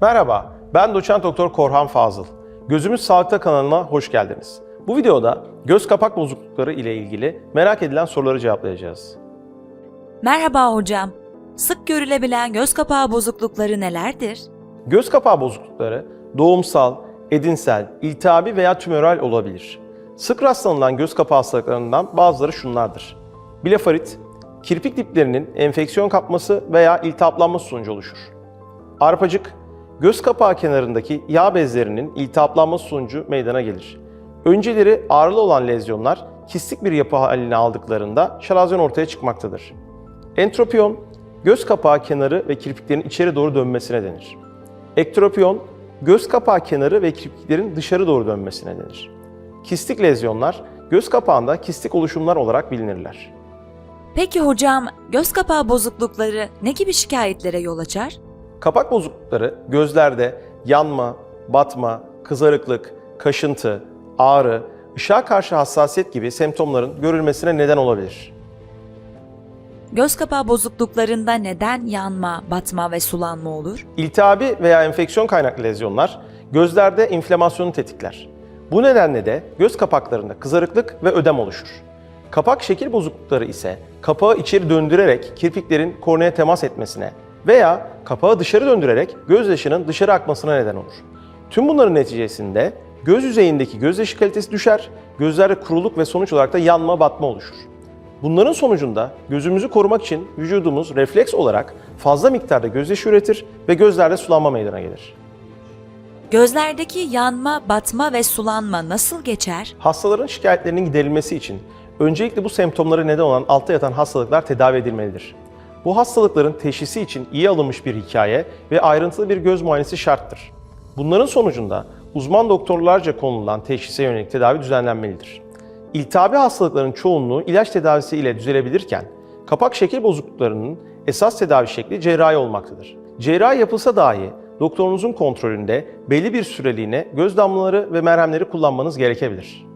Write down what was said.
Merhaba, ben doçent doktor Korhan Fazıl. Gözümüz Sağlıkta kanalına hoş geldiniz. Bu videoda göz kapak bozuklukları ile ilgili merak edilen soruları cevaplayacağız. Merhaba hocam. Sık görülebilen göz kapağı bozuklukları nelerdir? Göz kapağı bozuklukları doğumsal, edinsel, iltihabi veya tümöral olabilir. Sık rastlanılan göz kapağı hastalıklarından bazıları şunlardır. Blefarit, kirpik diplerinin enfeksiyon kapması veya iltihaplanması sonucu oluşur. Arpacık, göz kapağı kenarındaki yağ bezlerinin iltihaplanması sonucu meydana gelir. Önceleri ağrılı olan lezyonlar kistik bir yapı haline aldıklarında şalazyon ortaya çıkmaktadır. Entropiyon, göz kapağı kenarı ve kirpiklerin içeri doğru dönmesine denir. Ektropiyon, göz kapağı kenarı ve kirpiklerin dışarı doğru dönmesine denir. Kistik lezyonlar, göz kapağında kistik oluşumlar olarak bilinirler. Peki hocam, göz kapağı bozuklukları ne gibi şikayetlere yol açar? Kapak bozuklukları gözlerde yanma, batma, kızarıklık, kaşıntı, ağrı, ışığa karşı hassasiyet gibi semptomların görülmesine neden olabilir. Göz kapağı bozukluklarında neden yanma, batma ve sulanma olur? İltihabi veya enfeksiyon kaynaklı lezyonlar gözlerde inflamasyonu tetikler. Bu nedenle de göz kapaklarında kızarıklık ve ödem oluşur. Kapak şekil bozuklukları ise kapağı içeri döndürerek kirpiklerin korneaya temas etmesine veya kapağı dışarı döndürerek gözyaşının dışarı akmasına neden olur. Tüm bunların neticesinde göz yüzeyindeki gözyaşı kalitesi düşer, gözlerde kuruluk ve sonuç olarak da yanma batma oluşur. Bunların sonucunda gözümüzü korumak için vücudumuz refleks olarak fazla miktarda gözyaşı üretir ve gözlerde sulanma meydana gelir. Gözlerdeki yanma, batma ve sulanma nasıl geçer? Hastaların şikayetlerinin giderilmesi için öncelikle bu semptomlara neden olan altta yatan hastalıklar tedavi edilmelidir. Bu hastalıkların teşhisi için iyi alınmış bir hikaye ve ayrıntılı bir göz muayenesi şarttır. Bunların sonucunda uzman doktorlarca konulan teşhise yönelik tedavi düzenlenmelidir. İltihabi hastalıkların çoğunluğu ilaç tedavisi ile düzelebilirken, kapak şekil bozukluklarının esas tedavi şekli cerrahi olmaktadır. Cerrahi yapılsa dahi doktorunuzun kontrolünde belli bir süreliğine göz damlaları ve merhemleri kullanmanız gerekebilir.